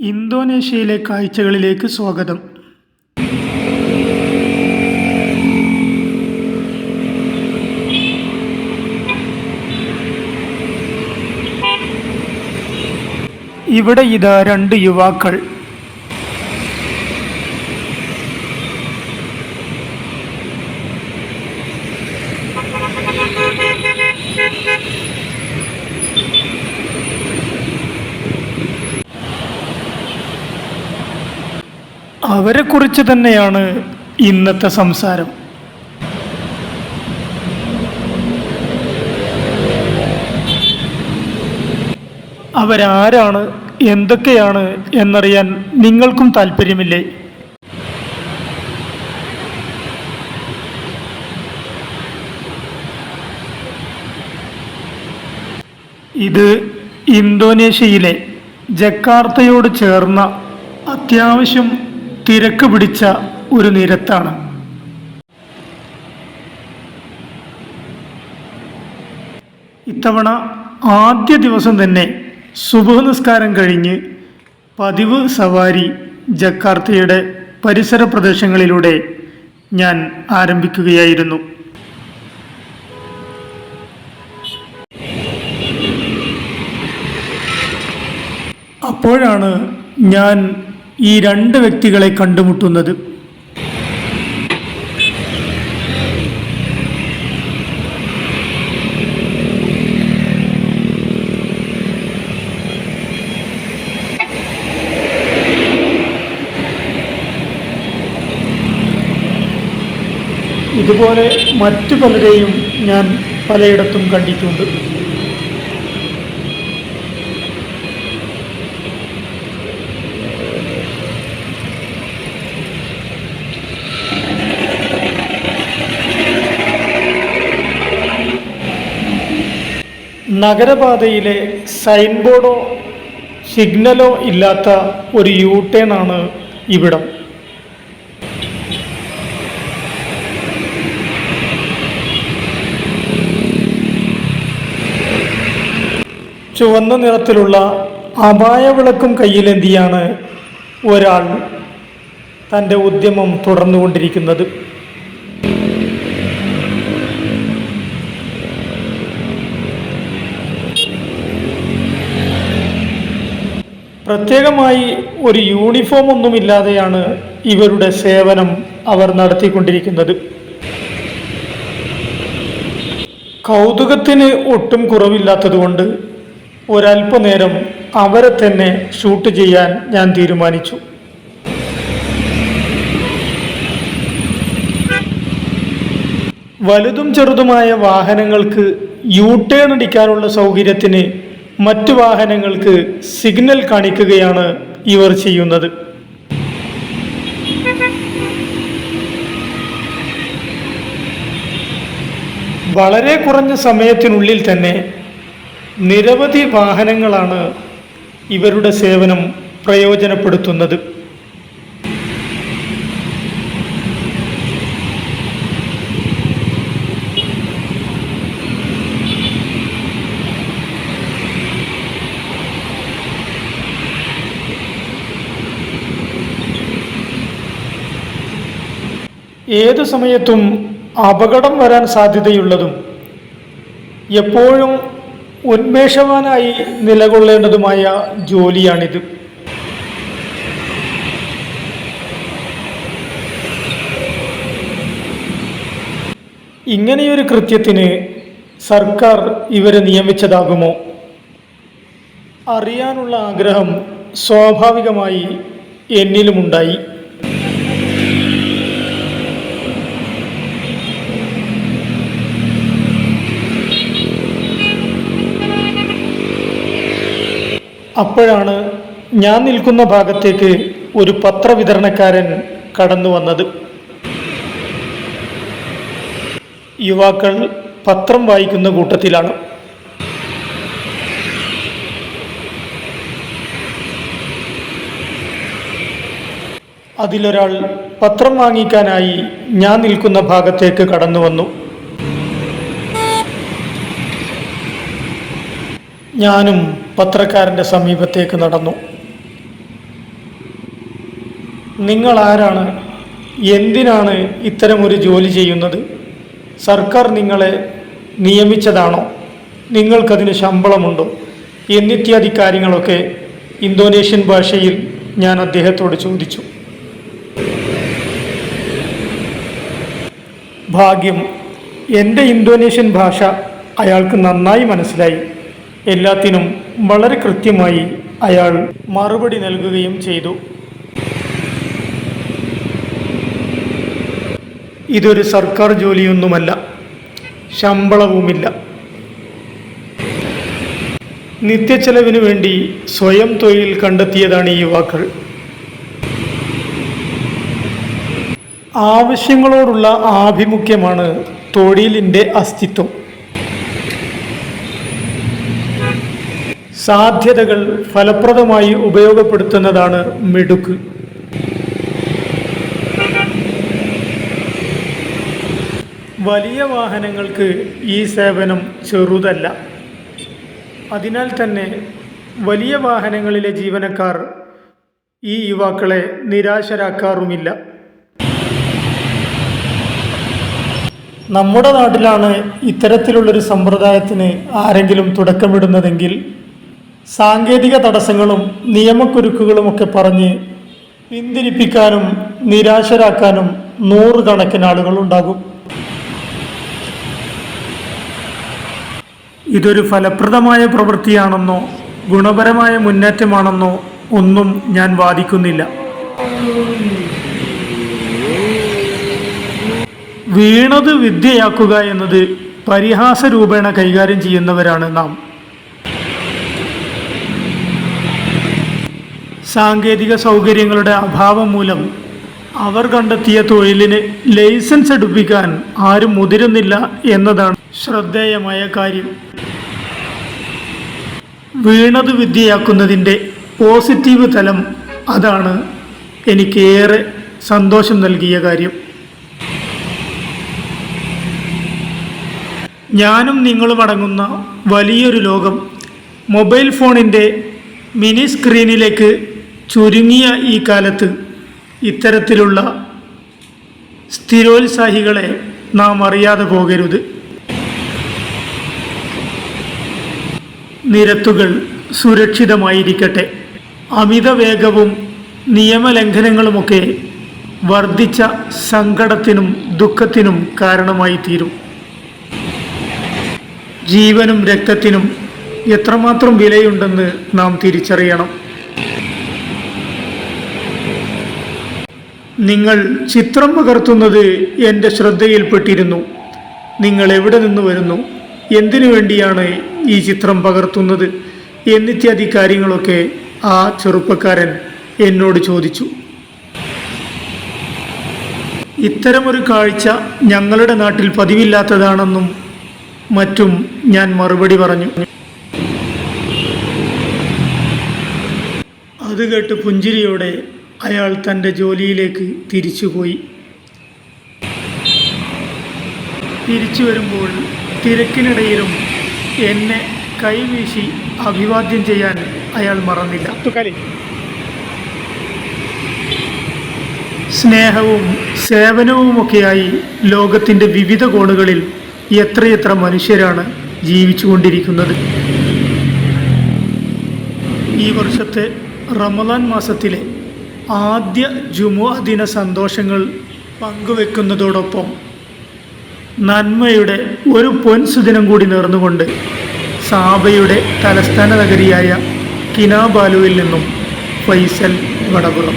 ഇന്തോനേഷ്യയിലെ കാഴ്ചകളിലേക്ക് സ്വാഗതം. ഇവിടെ ഇതാ രണ്ട് യുവാക്കൾ. അവരെക്കുറിച്ച് തന്നെയാണ് ഇന്നത്തെ സംസാരം. അവരാരാണ് എന്തൊക്കെയാണ് എന്നറിയാൻ നിങ്ങൾക്കും താല്പര്യമില്ലേ ഇത് ഇന്തോനേഷ്യയിലെ ജക്കാർത്തയോട് ചേർന്ന അത്യാവശ്യം തിരക്ക് പിടിച്ച ഒരു നിരത്താണ്. ഇത്തവണ ആദ്യ ദിവസം തന്നെ സുബഹ നിസ്കാരം കഴിഞ്ഞ് പതിവ് സവാരി ജക്കാർത്തയുടെ പരിസര പ്രദേശങ്ങളിലൂടെ ഞാൻ ആരംഭിക്കുകയായിരുന്നു. അപ്പോഴാണ് ഞാൻ ഈ രണ്ട് വ്യക്തികളെ കണ്ടുമുട്ടുന്നത്. ഇതുപോലെ മറ്റു പലരെയും ഞാൻ പലയിടത്തും കണ്ടിട്ടുണ്ട്. നഗരപാതയിലെ സൈൻ ബോർഡോ സിഗ്നലോ ഇല്ലാത്ത ഒരു യൂ ടേൺ ആണ് ഇവിടം. ചുവന്ന നിറത്തിലുള്ള അപായവിളക്കും കയ്യിലെന്തിയാണ് ഒരാൾ തന്റെ ഉദ്യമം തുടർന്നുകൊണ്ടിരിക്കുന്നത്. പ്രത്യേകമായി ഒരു യൂണിഫോം ഒന്നുമില്ലാതെയാണ് ഇവരുടെ സേവനം അവർ നടത്തിക്കൊണ്ടിരിക്കുന്നത്. കൗതുകത്തിന് ഒട്ടും കുറവില്ലാത്തതുകൊണ്ട് ഒരല്പനേരം അവരെ തന്നെ ഷൂട്ട് ചെയ്യാൻ ഞാൻ തീരുമാനിച്ചു. വലുതും ചെറുതുമായ വാഹനങ്ങൾക്ക് യൂ ടേൺ അടിക്കാനുള്ള സൗകര്യത്തിന് മറ്റു വാഹനങ്ങൾക്ക് സിഗ്നൽ കാണിക്കുകയാണ് ഇവർ ചെയ്യുന്നത്. വളരെ കുറഞ്ഞ സമയത്തിനുള്ളിൽ തന്നെ നിരവധി വാഹനങ്ങളാണ് ഇവരുടെ സേവനം പ്രയോജനപ്പെടുത്തുന്നത്. ഏതു സമയത്തും അപകടം വരാൻ സാധ്യതയുള്ളതും എപ്പോഴും ഉന്മേഷവാനായി നിലകൊള്ളേണ്ടതുമായ ജോലിയാണിത്. ഇങ്ങനെയൊരു കൃത്യത്തിന് സർക്കാർ ഇവരെ നിയമിച്ചതാകുമോ? അറിയാനുള്ള ആഗ്രഹം സ്വാഭാവികമായി എന്നിലുമുണ്ടായി. അപ്പോഴാണ് ഞാൻ നിൽക്കുന്ന ഭാഗത്തേക്ക് ഒരു പത്രവിതരണക്കാരൻ കടന്നു വന്നത്. യുവാക്കൾ പത്രം വായിക്കുന്ന കൂട്ടത്തിലാണ്. അതിലൊരാൾ പത്രം വാങ്ങിക്കാനായി ഞാൻ നിൽക്കുന്ന ഭാഗത്തേക്ക് കടന്നു വന്നു. ഞാനും പത്രക്കാരന്റെ സമീപത്തേക്ക് നടന്നു. നിങ്ങൾ ആരാണ് എന്തിനാണ് ഇത്തരമൊരു ജോലി ചെയ്യുന്നത്? സർക്കാർ നിങ്ങളെ നിയമിച്ചതാണോ? നിങ്ങൾക്കതിന് ശമ്പളമുണ്ടോ? എന്നിത്യാദി കാര്യങ്ങളൊക്കെ ഇന്തോനേഷ്യൻ ഭാഷയിൽ ഞാൻ അദ്ദേഹത്തോട് ചോദിച്ചു. ഭാഗ്യം. എന്റെ ഇന്തോനേഷ്യൻ ഭാഷ അയാൾക്ക് നന്നായി മനസ്സിലായി. എല്ലാത്തിനും വളരെ കൃത്യമായി അയാൾ മറുപടി നൽകുകയും ചെയ്തു. ഇതൊരു സർക്കാർ ജോലിയൊന്നുമല്ല ശമ്പളവുമില്ല. നിത്യച്ചെലവിന് വേണ്ടി സ്വയം തൊഴിൽ കണ്ടെത്തിയതാണ് ഈ യുവാക്കൾ. ആവശ്യങ്ങളോടുള്ള ആഭിമുഖ്യമാണ് തൊഴിലിന്റെ അസ്തിത്വം. സാധ്യതകൾ ഫലപ്രദമായി ഉപയോഗപ്പെടുത്തുന്നതാണ് മിടുക്ക്. വലിയ വാഹനങ്ങൾക്ക് ഈ സേവനം ചെറുതല്ല. അതിനാൽ തന്നെ വലിയ വാഹനങ്ങളിലെ ജീവനക്കാർ ഈ യുവാക്കളെ നിരാശരാക്കാറുമില്ല. നമ്മുടെ നാട്ടിലാണ് ഇത്തരത്തിലുള്ളൊരു സമ്പ്രദായത്തിന് ആരെങ്കിലും തുടക്കമിടുന്നതെങ്കിൽ സാങ്കേതിക തടസ്സങ്ങളും നിയമക്കുരുക്കുകളുമൊക്കെ പറഞ്ഞ് പിന്തിരിപ്പിക്കാനും നിരാശരാക്കാനും നൂറുകണക്കിന് ആളുകളുണ്ടാകും. ഇതൊരു ഫലപ്രദമായ പ്രവൃത്തിയാണെന്നോ ഗുണപരമായ മുന്നേറ്റമാണെന്നോ ഒന്നും ഞാൻ വാദിക്കുന്നില്ല. വീണത് വിദ്യയാക്കുക എന്നത് പരിഹാസ രൂപേണ കൈകാര്യം ചെയ്യുന്നവരാണ് നാം. സാങ്കേതിക സൗകര്യങ്ങളുടെ അഭാവം മൂലം അവർ കണ്ടെത്തിയ തൊഴിലിന് ലൈസൻസ് എടുപ്പിക്കാൻ ആരും മുതിരുന്നില്ല എന്നതാണ് ശ്രദ്ധേയമായ കാര്യം. വീണത് വിദ്യയാക്കുന്നതിന്റെ പോസിറ്റീവ് തലം അതാണ് എനിക്കേറെ സന്തോഷം നൽകിയ കാര്യം. ഞാനും നിങ്ങളും അടങ്ങുന്ന വലിയൊരു ലോകം മൊബൈൽ ഫോണിന്റെ മിനി സ്ക്രീനിലേക്ക് ചുരുങ്ങിയ ഈ കാലത്ത് ഇത്തരത്തിലുള്ള സ്ഥിരോത്സാഹികളെ നാം അറിയാതെ പോകരുത്. നിരത്തുകൾ സുരക്ഷിതമായിരിക്കട്ടെ. അമിത വേഗവും നിയമലംഘനങ്ങളുമൊക്കെ വർദ്ധിച്ച സങ്കടത്തിനും ദുഃഖത്തിനും കാരണമായി തീരും ജീവനും രക്തത്തിനും എത്രമാത്രം വിലയുണ്ടെന്ന് നാം തിരിച്ചറിയണം. നിങ്ങൾ ചിത്രം പകർത്തുന്നത് എന്റെ ശ്രദ്ധയിൽപ്പെട്ടിരുന്നു. നിങ്ങൾ എവിടെ നിന്ന് വരുന്നു? എന്തിനു വേണ്ടിയാണ് ഈ ചിത്രം പകർത്തുന്നത്? എന്നിത്യാദി കാര്യങ്ങളൊക്കെ ആ ചെറുപ്പക്കാരൻ എന്നോട് ചോദിച്ചു. ഇത്തരമൊരു കാഴ്ച ഞങ്ങളുടെ നാട്ടിൽ പതിവില്ലാത്തതാണെന്നും മറ്റും ഞാൻ മറുപടി പറഞ്ഞു. അത് കേട്ട് പുഞ്ചിരിയോടെ അയാൾ തന്റെ ജോലിയിലേക്ക് തിരിച്ചുപോയി. തിരിച്ചു വരുമ്പോൾ തിരക്കിനിടയിലും എന്നെ കൈവീശി അഭിവാദ്യം ചെയ്യാൻ അയാൾ മറന്നില്ല. സ്നേഹവും സേവനവുമൊക്കെയായി ലോകത്തിന്റെ വിവിധ കോണുകളിൽ എത്രയെത്ര മനുഷ്യരാണ് ജീവിച്ചുകൊണ്ടിരിക്കുന്നത്. ഈ വർഷത്തെ റമദാൻ മാസത്തിലെ ആദ്യ ജുമുഅ ദിന സന്തോഷങ്ങൾ പങ്കുവെക്കുന്നതോടൊപ്പം നന്മയുടെ ഒരു പൊൻസുദിനം കൂടി നേർന്നുകൊണ്ട് സാബയുടെ തലസ്ഥാന നഗരിയായ കിനാബാലുവിൽ നിന്നും ഫൈസൽ വടപുറം.